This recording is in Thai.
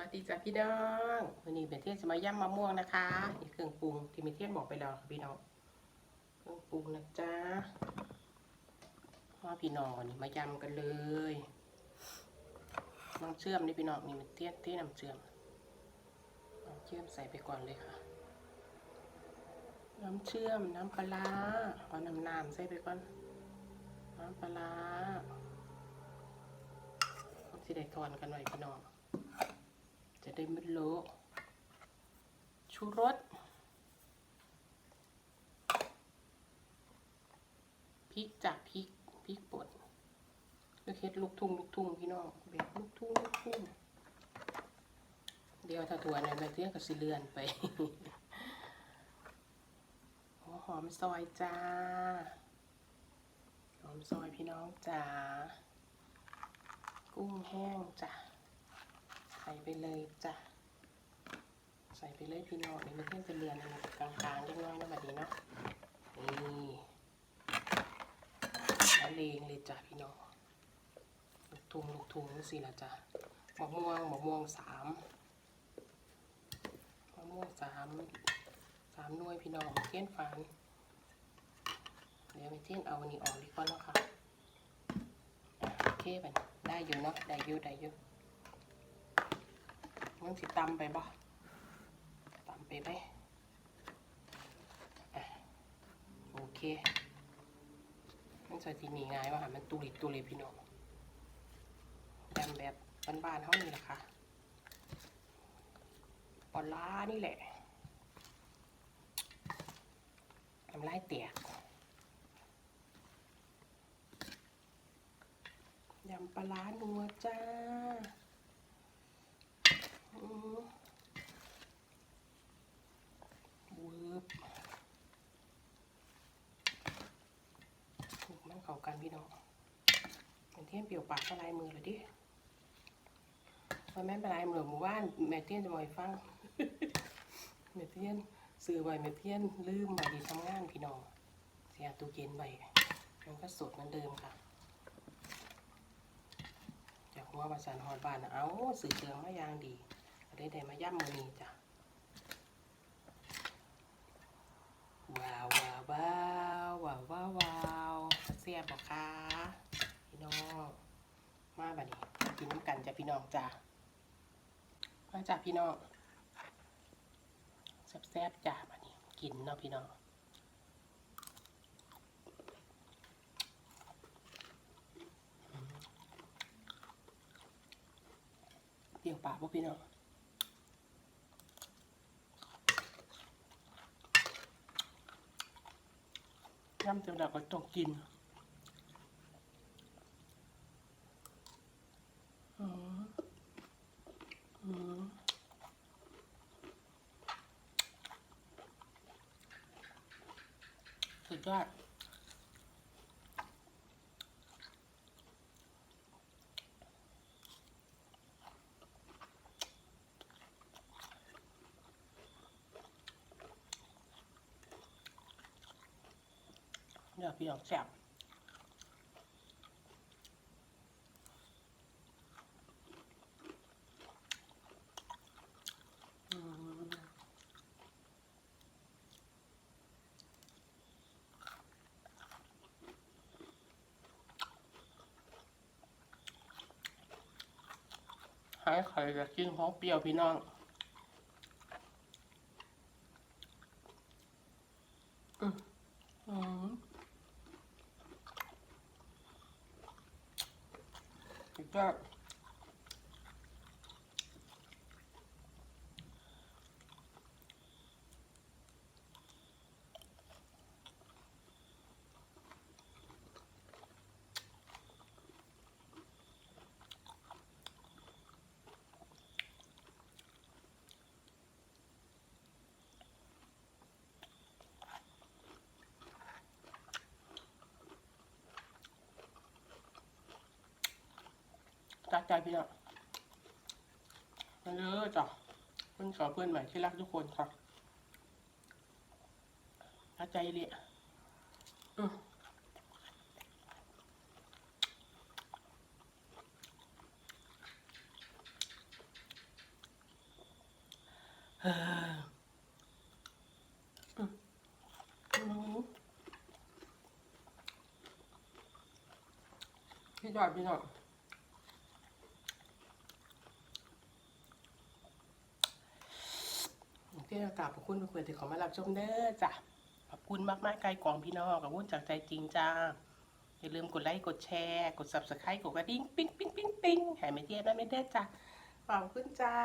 วัสดีจ้ะพี่น้องวันนี้เป็นเที่ยงจะมาย่ำมะม่วงนะคะนี่เครื่องปรุงที่มีเทียงบอกไปแล้วค่ะพี่น้องเครื่องปรุงนะจ๊ะว่าพี่น้องวันนี้มายำกันเลยน้ำเชื่อมนี่พี่น้องนี่มันเที่ยงที่น้ำเชื่อมน้ำเชื่อมใส่ไปก่อนเลยค่ะ น้ำเชื่อมน้ำปลาร้าเอาน้ำน้ำใส่ไปก่อนน้ำปลาร้าสิได้ทอนกันหน่อยพี่น้อง จะได้ไม่เลอะชูรสพริกจากพริกพริกป่นก็เฮ็ดลูกทุ่งลูกทุ่งพี่น้องแบบลูกทุ่งลูกทุ่งเดี๋ยวถ้าถั่วเนี่ยแบเที่ยกับสิเลือนไปหัวหอมซอยจ้า หอมซอยพี่น้องจ้า กุ้งแห้งจ้ะใส่ไปเลยจ้ะ ใส่ไปเลยพี่น้องนี่มันเพิ่งจะเรือนอันกลางๆเล็กน้อยนะบัดนี้เนาะ นี่แล้วเลงเลยจ้ะพี่น้อง ลูกทุงลูกทุงสิละจ้ะมะม่วงมะม่วงสามมะม่วงสามสามหน่วยพี่น้องเทียนฟันเดี๋ยวไปเทียนเอาอันนี้ออกดีกว่าเนาะค่ะอะโอเคไปได้อยู่เนาะได้อยู่ได้อยู่ มันสิตำไปบ่ตำไปไหมโอเค มันจะทีหนีง่ายว่ามันตุลิตุลิพี่น้องยำแบบบ้านๆเท่านี้แหละค่ะปลาร้านี่แหละน้ำลายเตียกยำปลาร้านัวจ้า มันเข้ากันพี่น้องเป็นเทียนเปรียวปากละลายมือเลยดิมันแม่เป็นลายมือหมู่บ้านแม่เทียนจะมาฟังแม่เทียนซื้อไว้แม่เทียนลืมมาดีทำงานพี่น้องเสียตู้เย็นไว้มันก็สดเหมือนเดิมค่ะจากหัวประสานหอดบ้านนะเอาสื่อเครื่องมาอย่างดี ได้ได้มาย่ำมือนี้จ้ะว้าวว้าวว้าวว้าวว้าววาวเสียบบอกค่ะพี่น้องมาบัดนี้กินน้ำกันจ้ะพี่น้องจ้ะมาจ้ะพี่น้องแซ่บๆจ้ะบัดนี้กินเนาะพี่น้องเปรี้ยวปากบ่พี่น้อง ย่ำเจ้าดาก็ต้องกินอืมอืมสุดยอด ดี๋ยวพี่น้องแซ่บให้ใครจะกินของเปรี้ยวพี่น้อง อืมอืม สุ จากใจพี่น้องมาเด้อจ้ะเพื่อนสาวเพื่อนใหม่ที่รักทุกคนค่ะจักใจเลยอือพี่จอดพี่จอด ที่อากาบขอบคุณมากคนที่เขามารับชมเด้อจ้ะขอบคุณมากมากๆไกลกองพี่น้องขอบคุณจากใจจริงจ้าอย่าลืมกดไลค์กดแชร์กด subscribe กดกระดิ่ง ปิ๊งปิ๊งปิ๊งปิ๊งให้ไม่เทียนนะไม่ได้จ้ะขอบคุณจ้า